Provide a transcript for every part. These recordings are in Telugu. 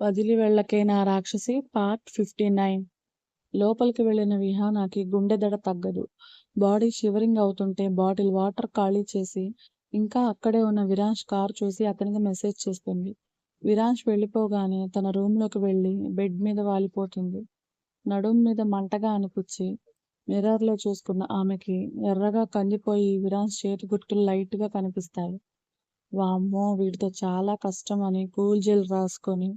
వదిలి వెళ్ళకే నా రాక్షసి పార్ట్ ఫిఫ్టీ నైన్. లోపలికి వెళ్ళిన విహానాకి గుండె దడ తగ్గదు. బాడీ షివరింగ్ అవుతుంటే బాటిల్ వాటర్ ఖాళీ చేసి ఇంకా అక్కడే ఉన్న విరాంష్ కార్ చూసి అతనికి మెసేజ్ చేస్తుంది. విరాంష్ వెళ్ళిపోగానే తన రూమ్లోకి వెళ్ళి బెడ్ మీద వాలిపోతుంది. నడుం మీద మంటగా అనిపించి మిర్రర్లో చూసుకున్న ఆమెకి ఎర్రగా కందిపోయి విరాంష్ చేతి గుర్తులు లైట్గా కనిపిస్తాయి. వామ్మో వీటితో చాలా కష్టం అని కూల్ జెల్ రాసుకొని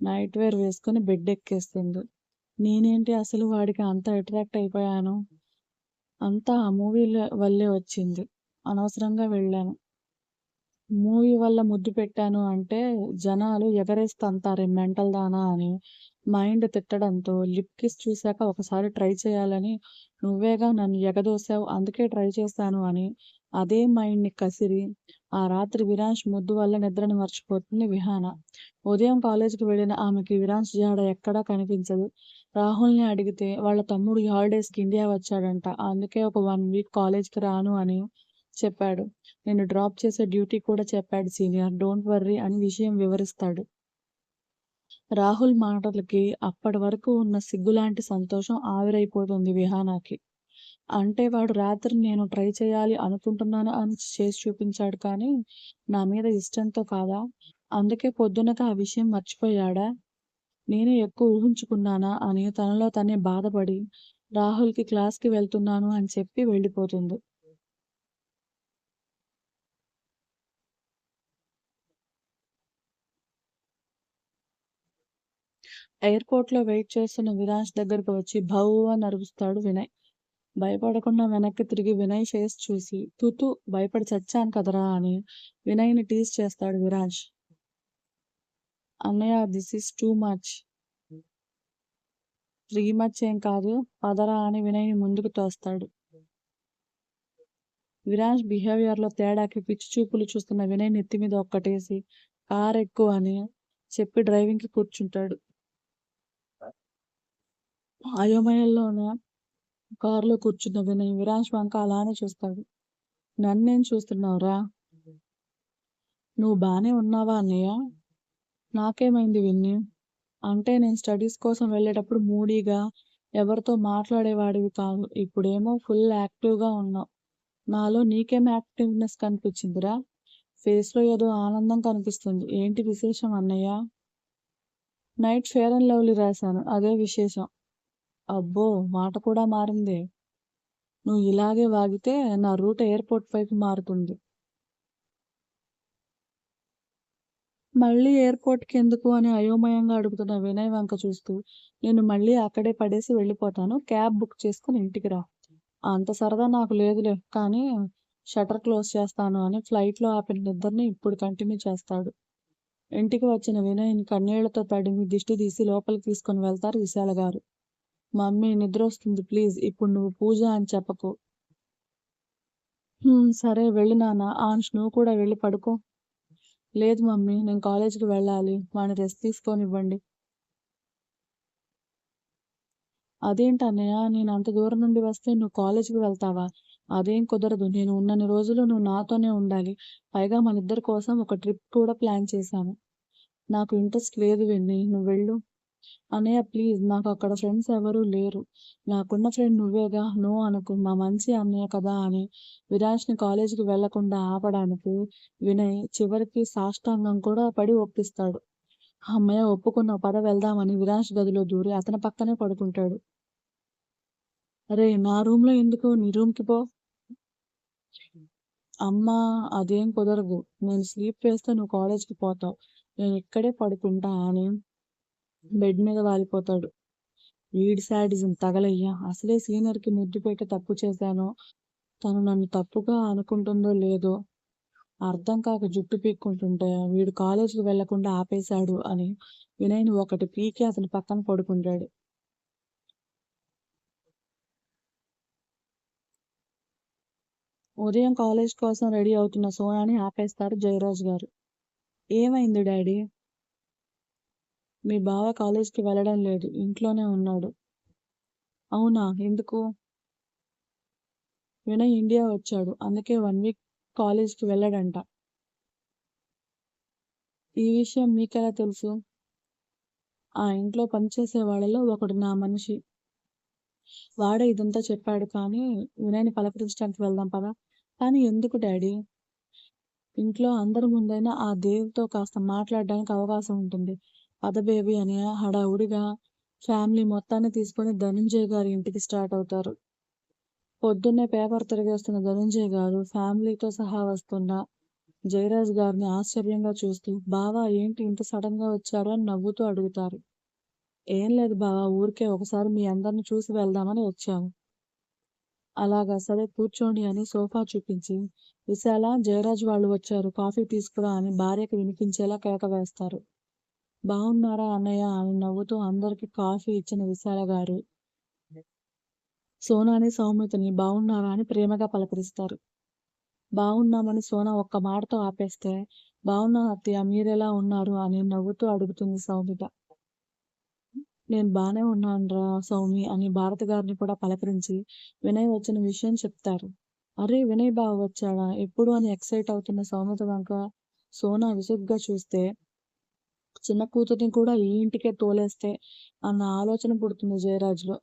నైట్ వేర్ వేసుకొని బెడ్ ఎక్కేస్తుంది నేనేంటి అసలు వాడికి అంత అట్రాక్ట్ అయిపోయాను? అంతా ఆ మూవీ వల్లే వచ్చింది. అనవసరంగా వెళ్ళాను. మూవీ వల్ల ముద్దు పెట్టాను అంటే జనాలు ఎగరేస్తంతారే మెంటల్ దానా అని మైండ్ తిట్టడంతో లిప్ కిస్ చూశాక ఒకసారి ట్రై చేయాలని నువ్వేగా నన్ను ఎగదోసావు అందుకే ట్రై చేశాను అని అదే మైండ్ని కసిరి. ఆ రాత్రి విరాంష్ ముద్దు వల్ల నిద్రని మర్చిపోతుంది విహాన. ఉదయం కాలేజీకి వెళ్ళిన ఆమెకి విరాంష్ జాడ ఎక్కడా కనిపించదు. రాహుల్ని అడిగితే వాళ్ళ తమ్ముడు హాలిడేస్కి ఇండియా వచ్చాడంట. అందుకే ఒక వన్ వీక్ కాలేజ్కి రాను అని చెప్పాడు. నేను డ్రాప్ చేసే డ్యూటీ కూడా చెప్పాడు సీనియర్. డోంట్ వర్రీ అని విషయం వివరిస్తాడు. రాహుల్ మాటలకి అప్పటి వరకు ఉన్న సిగ్గులాంటి సంతోషం ఆవిరైపోతుంది విహానాకి. అంటే వాడు రాత్రి నేను ట్రై చేయాలి అనుకుంటున్నాను అని చేసి చూపించాడు కానీ నా మీద ఇష్టంతో కాదా? అందుకే పొద్దునక ఆ విషయం మర్చిపోయాడా? నేనే ఎక్కువ ఊహించుకున్నానా? అని తనలో తనే బాధపడి రాహుల్కి క్లాస్కి వెళ్తున్నాను అని చెప్పి వెళ్ళిపోతుంది. ఎయిర్పోర్ట్లో వెయిట్ చేస్తున్న విరాజ్ దగ్గరకు వచ్చి భౌ అని అరుస్తాడు వినయ్. భయపడకుండా వెనక్కి తిరిగి వినయ్ ఫేస్ చూసి తుతు భయపడి చచ్చాను కదరా అని వినయ్ని టీజ్ చేస్తాడు విరాజ్. అన్నయ్య this is too much three much ఏం కాదు. పదరా అని వినయ్ని ముందుకు తోస్తాడు. విరాజ్ బిహేవియర్లో తేడాకి పిచ్చి చూపులు చూస్తున్న వినయ్ నెత్తి మీద ఒక్కటేసి కార్ ఎక్కువ అని చెప్పి డ్రైవింగ్కి కూర్చుంటాడు. అయోమయంలోనే కారులో కూర్చున్న వినయ్. విరాజ్ వంక అలానే చూస్తాడు. నన్నేం చూస్తున్నావురా? నువ్వు బాగానే ఉన్నావా అన్నయ్య? నాకేమైంది విన్ని? అంటే నేను స్టడీస్ కోసం వెళ్ళేటప్పుడు మూడీగా ఎవరితో మాట్లాడేవాడివి కాదు. ఇప్పుడేమో ఫుల్ యాక్టివ్గా ఉన్నావు. నాలో నీకేం యాక్టివ్నెస్ కనిపించిందిరా? ఫేస్లో ఏదో ఆనందం కనిపిస్తుంది. ఏంటి విశేషం అన్నయ్య? నైట్ ఫేర్ అండ్ లవ్లీ రాశాను. అదే విశేషం. అబ్బో! మాట కూడా మారింది. నువ్వు ఇలాగే వాగితే నా రూట్ ఎయిర్పోర్ట్ వైపు మారుతుంది. మళ్ళీ ఎయిర్పోర్ట్కి ఎందుకు అని అయోమయంగా అడుగుతున్న వినయ్ వంక చూస్తూ నేను మళ్ళీ అక్కడే పడేసి వెళ్ళిపోతాను. క్యాబ్ బుక్ చేసుకుని ఇంటికి రా. అంత సరదా నాకు లేదులే కానీ షటర్ క్లోజ్ చేస్తాను అని ఫ్లైట్లో ఆపిన నిద్రని ఇప్పుడు కంటిన్యూ చేస్తాడు. ఇంటికి వచ్చిన వినయ్ని కన్నీళ్ళతో తడిమి దిష్టి తీసి లోపలికి తీసుకొని వెళ్తారు విశాల గారు. మమ్మీ నిద్ర వస్తుంది ప్లీజ్. ఇప్పుడు నువ్వు పూజ అని చెప్పకు. సరే వెళ్ళి నాన్న. ఆన్ష్ నువ్వు కూడా వెళ్ళి పడుకో. లేదు మమ్మీ నేను కాలేజీకి వెళ్ళాలి. వాడిని రెస్ట్ తీసుకొని ఇవ్వండి అదేంటి అన్నయ్య నేను అంత దూరం నుండి వస్తే నువ్వు కాలేజీకి వెళ్తావా? అదేం కుదరదు. నేను ఉన్నన్ని రోజులు నువ్వు నాతోనే ఉండాలి. పైగా మన ఇద్దరి కోసం ఒక ట్రిప్ కూడా ప్లాన్ చేశాను నాకు ఇంట్రెస్ట్ లేదు వెన్ని నువ్వు వెళ్ళు. అన్నయ్య ప్లీజ్ నాకు అక్కడ ఫ్రెండ్స్ ఎవరూ లేరు. నాకున్న ఫ్రెండ్ నువ్వేగా? నో అనుకు మా మంచి అన్నయ్య కదా అని విరాజ్ని కాలేజీకి వెళ్ళకుండా ఆపడానికి వినయ్ చివరికి సాష్టాంగం కూడా పడి ఒప్పిస్తాడు. అమ్మయ్య ఒప్పుకున్న పద వెళ్దామని విరాజ్ గదిలో దూరి అతని పక్కనే పడుకుంటాడు. అరే నా రూమ్లో ఎందుకు? నీ రూమ్కి పో. అమ్మా అదేం కుదరదు. నేను స్లీప్ వేస్తే నువ్వు కాలేజ్కి పోతావు. నేను ఇక్కడే పడుకుంటా అని బెడ్ మీద వాలిపోతాడు. వీడి శాడిజం తగలయ్యా. అసలే సీనియర్కి ముద్దు పెట్టి తప్పు చేశాను తను నన్ను తప్పుగా అనుకుంటుందో లేదో అర్థం కాక జుట్టు పీక్కుంటుంటే వీడు కాలేజీకి వెళ్ళకుండా ఆపేశాడు అని వినయ్ని ఒకటి పీకి అతని పక్కన పడుకుంటాడు. ఉదయం కాలేజ్ కోసం రెడీ అవుతున్న సోనాని ఆపేస్తారు జయరాజ్ గారు. ఏమైంది డాడీ? మీ బావ కాలేజ్కి వెళ్ళడం లేదు ఇంట్లోనే ఉన్నాడు అవునా ఎందుకు వినయ్ ఇండియా వచ్చాడు అందుకే వన్ వీక్ కాలేజ్కి వెళ్ళాడంట ఈ విషయం మీకెలా తెలుసు ఆ ఇంట్లో పనిచేసే వాళ్ళలో ఒకడు నా మనిషి. వాడే ఇదంతా చెప్పాడు కానీ వినయ్‌ని పలకరించడానికి వెళ్దాం పదా! కానీ ఎందుకు డాడీ? ఇంట్లో అందరి ముందైనా ఆ దేవ్‌తో కాస్త మాట్లాడడానికి అవకాశం ఉంటుంది. పద బేబీ అని హడావుడిగా ఫ్యామిలీ మొత్తాన్ని తీసుకొని ధనుంజయ్ గారి ఇంటికి స్టార్ట్ అవుతారు. పొద్దున్నే పేపర్ తిరిగేస్తున్న ధనుంజయ్ గారు ఫ్యామిలీతో సహా వస్తున్న జయరాజ్ గారిని ఆశ్చర్యంగా చూస్తూ బావా ఏంటి ఇంత సడన్‌గా వచ్చారు అని నవ్వుతూ అడుగుతారు. ఏం లేదు బావా ఊరికే ఒకసారి మీ అందరిని చూసి వెళ్దామని వచ్చాము. అలాగా సరే కూర్చోండి అని సోఫా చూపించి విశాల జయరాజ్ వాళ్ళు వచ్చారు కాఫీ తీసుకురా అని భార్యకి వినిపించేలా కేక వేస్తారు. బాగున్నారా అన్నయ్య అని నవ్వుతూ అందరికి కాఫీ ఇచ్చిన విశాల గారు సోనాని సౌమ్యతని బాగున్నారా అని ప్రేమగా పలకరిస్తారు. బాగున్నామని సోనా ఒక్క మాటతో ఆపేస్తే బాగున్నా అత్తయ్య మీరెలా ఉన్నారు అని నవ్వుతూ అడుగుతుంది సౌమిత. నేను బాగానే ఉన్నానురా సౌమి అని భారత గారిని కూడా పలకరించి వినయ్ వచ్చిన విషయం చెప్తారు. అరే వినయ్ బావ వచ్చాడా ఎప్పుడు అని ఎక్సైట్ అవుతున్న సౌమ్యత వంక సోనా విసుగ్గా చూస్తే చిన్న కూతురిని కూడా ఈ ఇంటికే తోలేస్తే అన్న ఆలోచన పుడుతుంది జయరాజులో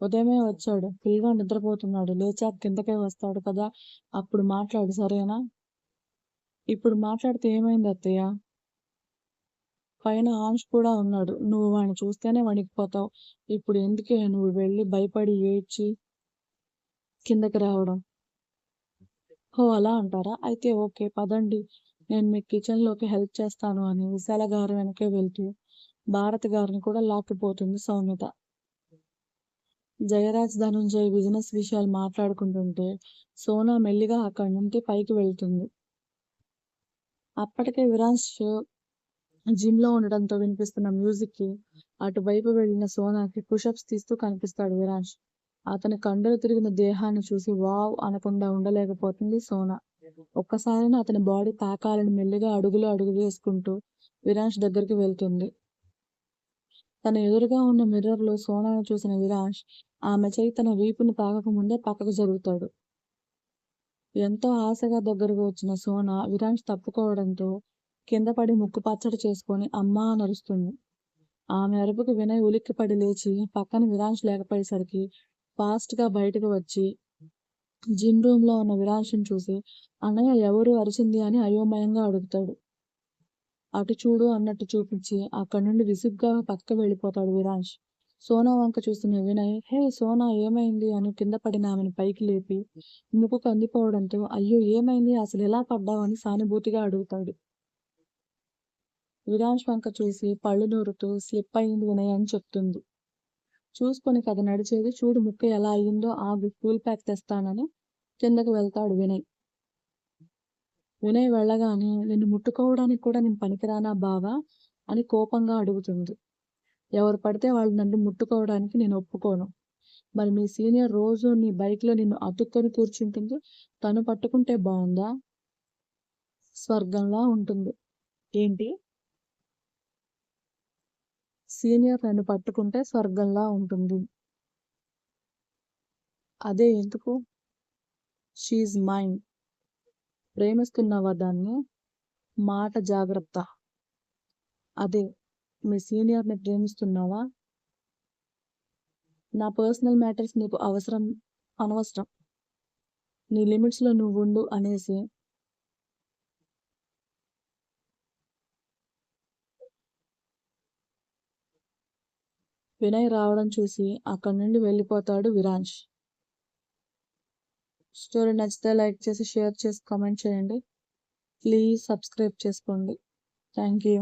ఉదయమే వచ్చాడు. పిల్లగాడు నిద్రపోతున్నాడు. లేచాక కిందకే వస్తాడు కదా! అప్పుడు మాట్లాడు సరేనా? ఇప్పుడు మాట్లాడితే ఏమైంది అత్తయ్య? పైన ఆంష్ కూడా ఉన్నాడు. నువ్వు వాడిని చూస్తేనే వణికిపోతావు. ఇప్పుడు ఎందుకే నువ్వు వెళ్ళి భయపడి ఏడ్చి కిందకి రావడం? ఓ అలా అంటారా? అయితే ఓకే పదండి. నేను మీకు కిచెన్‌లోకి హెల్ప్ చేస్తాను అని విశాల గారు వెనకే వెళ్తూ భారత్ గారిని కూడా లాక్కుపోతుంది సౌమ్యత. జయరాజ్, ధనుంజయ్ బిజినెస్ విషయాలు మాట్లాడుకుంటుంటే సోనా మెల్లిగా అక్కడి నుండి పైకి వెళ్తుంది. అప్పటికే విరాన్స్ జిమ్‌లో ఉండడంతో వినిపిస్తున్న మ్యూజిక్‌కి అటువైపు వెళ్ళిన సోనాకి పుషప్స్ తీస్తూ కనిపిస్తాడు విరాన్స్. అతని కండలు తిరిగిన దేహాన్ని చూసి వావ్ అనకుండా ఉండలేకపోతుంది సోనా. ఒక్కసారైనా అతని బాడీ తాకాలని మెల్లిగా అడుగులు అడుగు వేసుకుంటూ విరాంష్ దగ్గరికి వెళ్తుంది. తన ఎదురుగా ఉన్న మిర్రర్‌లో సోనాను చూసిన విరాష్ ఆమె చేయి తన వీపుని తాకకముందే పక్కకు జరుగుతాడు. ఎంతో ఆశగా దగ్గరకు వచ్చిన సోనా విరాంష్ తప్పుకోవడంతో కింద పడి ముక్కు పచ్చడి చేసుకొని అమ్మా అని అరుస్తుంది. ఆమె అరుపుకు వినయ్ ఉలిక్కిపడి లేచి పక్కన విరాంష్ లేకపోయేసరికి ఫాస్ట్‌గా బయటకు వచ్చి జిమ్ రూమ్‌లో ఉన్న విరాన్స్‌ని చూసి అన్నయ్య ఎవరు అరిచింది అని అయోమయంగా అడుగుతాడు. అటు చూడు అన్నట్టు చూపించి అక్కడి నుండి విసుగ్గా పక్క వెళ్ళిపోతాడు విరాంష్ సోనా వంక చూస్తున్న వినయ్ హే సోనా ఏమైంది అని కింద పడిన ఆమెను పైకి లేపి ముక్కు కందిపోవడంతో అయ్యో ఏమైంది అసలు ఎలా పడ్డావని సానుభూతిగా అడుగుతాడు. విరాంష్ వంక చూసి పళ్ళు నూరుతూ స్లిప్ అయింది వినయ్ అని చెప్తుంది. చూసుకొని కథ నడిచేది చూడు ముక్క ఎలా అయ్యిందో ఆగు కూల్ ప్యాక్ తెస్తానని కిందకి వెళ్తాడు వినయ్. వినయ్ వెళ్ళగానే నిన్ను ముట్టుకోవడానికి కూడా నేను పనికిరానా బావా అని కోపంగా అడుగుతుంది. ఎవరు పడితే వాళ్ళు నన్ను ముట్టుకోవడానికి నేను ఒప్పుకోను. మరి మీ సీనియర్ రోజు నీ బైక్‌లో నిన్ను అతుక్కొని కూర్చుంటుంది. తను పట్టుకుంటే బాగుందా స్వర్గంలా ఉంటుంది. ఏంటి? సీనియర్ నన్ను పట్టుకుంటే స్వర్గంలా ఉంటుంది. అదే ఎందుకు? షీజ్ మైండ్ ప్రేమిస్తున్నావా దాన్ని? మాట జాగ్రత్త. అదే మీ సీనియర్‌ని ప్రేమిస్తున్నావా? నా పర్సనల్ మ్యాటర్స్ నీకు అవసరం అనవసరం. నీ లిమిట్స్‌లో నువ్వు ఉండు అనేసి వినయ్ రావడం చూసి అక్కడి నుండి వెళ్ళిపోతాడు విరాంష్ స్టోరీ నచ్చితే లైక్ చేసి, షేర్ చేసి, కామెంట్ చేయండి. ప్లీజ్ సబ్స్క్రైబ్ చేసుకోండి. Thank you.